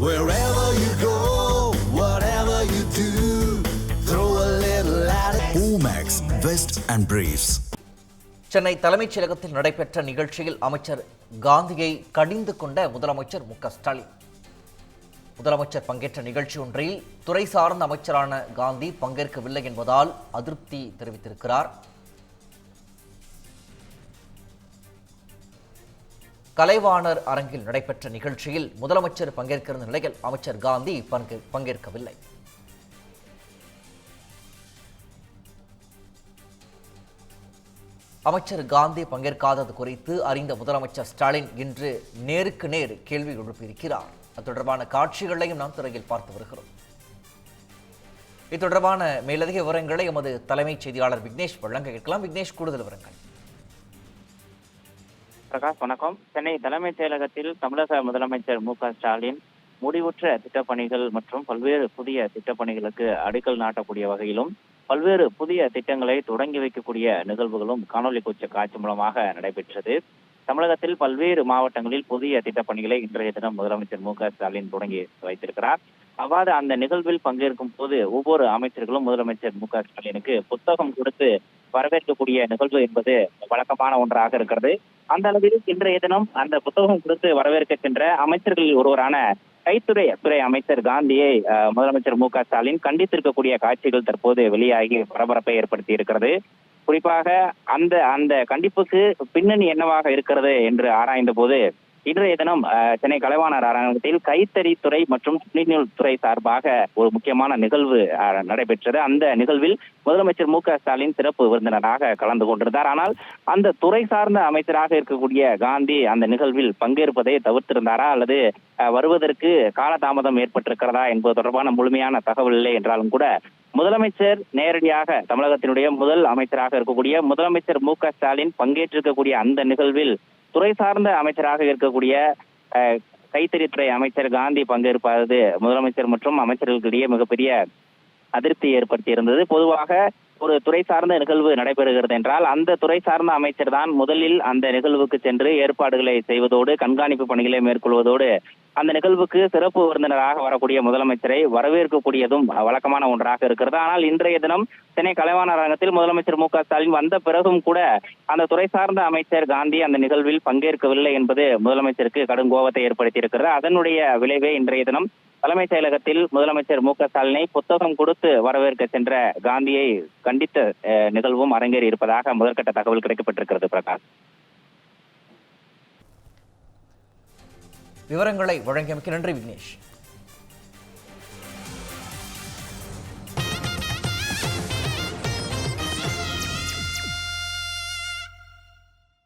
Wherever you go, whatever you do, throw a little at it. Omax, Vest and Briefs. Chennai தலைமைச் செயலகத்தில் நடைபெற்ற நிகழ்ச்சியில் அமைச்சர் காந்தியை கடிந்து கொண்ட முதலமைச்சர் மு க ஸ்டாலின் முதலமைச்சர் பங்கேற்ற நிகழ்ச்சி ஒன்றில் துறை சார்ந்த அமைச்சரான காந்தி பங்கேற்கவில்லை என்பதால் அதிருப்தி தெரிவித்திருக்கிறார் கலைவாணர் அரங்கில் நடைபெற்ற நிகழ்ச்சியில் முதலமைச்சர் பங்கேற்கிற நிலையில் அமைச்சர் காந்தி பங்கு பங்கேற்கவில்லை. அமைச்சர் காந்தி பங்கேற்காதது குறித்து அறிந்த முதலமைச்சர் ஸ்டாலின் இன்று நேருக்கு நேர் கேள்வி எழுப்பியிருக்கிறார். அது தொடர்பான காட்சிகளையும் நாம் திரையில் பார்த்து வருகிறோம். இது தொடர்பான மேலதிக விவரங்களை எமது தலைமைச் செய்தியாளர் விக்னேஷ் வழங்க கேட்கலாம். விக்னேஷ் கூடுதல் விவரங்கள். பிரகாஷ் வணக்கம் சென்னை தலைமைச் செயலகத்தில் தமிழக முதலமைச்சர் மு க ஸ்டாலின் முடிவுற்ற திட்டப்பணிகள் மற்றும் பல்வேறு புதிய திட்டப்பணிகளுக்கு அடிக்கல் நாட்டக்கூடிய வகையிலும் பல்வேறு புதிய திட்டங்களை தொடங்கி வைக்கக்கூடிய நிகழ்வுகளும் காணொலி கூச்ச காட்சி மூலமாக நடைபெற்றது. தமிழகத்தில் பல்வேறு மாவட்டங்களில் புதிய திட்டப்பணிகளை இன்றைய தினம் முதலமைச்சர் மு க ஸ்டாலின் தொடங்கி வைத்திருக்கிறார். அவ்வாறு அந்த நிகழ்வில் பங்கேற்கும் போது ஒவ்வொரு அமைச்சர்களும் முதலமைச்சர் மு க ஸ்டாலினுக்கு புத்தகம் கொடுத்து வரவேற்கக்கூடிய நிகழ்வு என்பது வழக்கமான ஒன்றாக இருக்கிறது. அந்த அளவில் இன்றைய தினம் அந்த புத்தகம் கொடுத்து வரவேற்கின்ற அமைச்சர்களில் ஒருவரான கைத்துறை துறை அமைச்சர் காந்தியை அஹ், முதலமைச்சர் மு க ஸ்டாலின் கண்டித்திருக்கக்கூடிய காட்சிகள் தற்போது வெளியாகி பரபரப்பை ஏற்படுத்தி இருக்கிறது. குறிப்பாக அந்த அந்த கண்டிப்புக்கு பின்னணி என்னவாக இருக்கிறது என்று ஆராய்ந்த போது இன்றைய தினம் அஹ், சென்னை கலைவாணர் அரங்கத்தில் கைத்தறித்துறை மற்றும் துணிநூல் துறை சார்பாக ஒரு முக்கியமான நிகழ்வு அஹ், நடைபெற்றது. அந்த நிகழ்வில் முதலமைச்சர் மு ஸ்டாலின் சிறப்பு விருந்தினராக கலந்து கொண்டிருந்தார். ஆனால் அந்த துறை சார்ந்த அமைச்சராக இருக்கக்கூடிய காந்தி அந்த நிகழ்வில் பங்கேற்பதை தவிர்த்திருந்தாரா? அல்லது அஹ், வருவதற்கு காலதாமதம் ஏற்பட்டிருக்கிறதா என்பது தொடர்பான முழுமையான தகவல் இல்லை என்றாலும் கூட முதலமைச்சர் நேரடியாக தமிழகத்தினுடைய முதல் அமைச்சராக இருக்கக்கூடிய முதலமைச்சர் மு ஸ்டாலின் பங்கேற்றிருக்கக்கூடிய அந்த நிகழ்வில் துறை சார்ந்த அமைச்சராக இருக்கக்கூடிய அஹ், கைத்தறித்துறை அமைச்சர் காந்தி பங்கேற்பது முதலமைச்சர் மற்றும் அமைச்சர்களுக்கிடையே மிகப்பெரிய அதிருப்தி ஏற்படுத்தி இருந்தது பொதுவாக ஒரு துறை சார்ந்த நிகழ்வு நடைபெறுகிறது என்றால் அந்த துறை சார்ந்த அமைச்சர் தான் முதலில் அந்த நிகழ்வுக்கு சென்று ஏற்பாடுகளை செய்வதோடு கண்காணிப்பு பணிகளை மேற்கொள்வதோடு அந்த நிகழ்வுக்கு சிறப்பு விருந்தினராக வரக்கூடிய முதலமைச்சரை வரவேற்கக்கூடியதும் வழக்கமான ஒன்றாக இருக்கிறது. ஆனால் இன்றைய தினம் சென்னை கலைவாணர் அரங்கத்தில் முதலமைச்சர் மு ஸ்டாலின் வந்த பிறகும் கூட அந்த துறை சார்ந்த அமைச்சர் காந்தி அந்த நிகழ்வில் பங்கேற்கவில்லை என்பது முதலமைச்சருக்கு கடும் கோபத்தை ஏற்படுத்தி இருக்கிறது அதனுடைய விளைவே இன்றைய தினம் தலைமைச் செயலகத்தில் முதலமைச்சர் மு ஸ்டாலினை புத்தகம் கொடுத்து வரவேற்க சென்ற காந்தியை கண்டித்த அஹ், நிகழ்வும் அரங்கேறி இருப்பதாக முதற்கட்ட தகவல் கிடைக்கப்பட்டிருக்கிறது பிரகாஷ். விவரங்களை வழங்கியமைக்கு நன்றி விக்னேஷ்.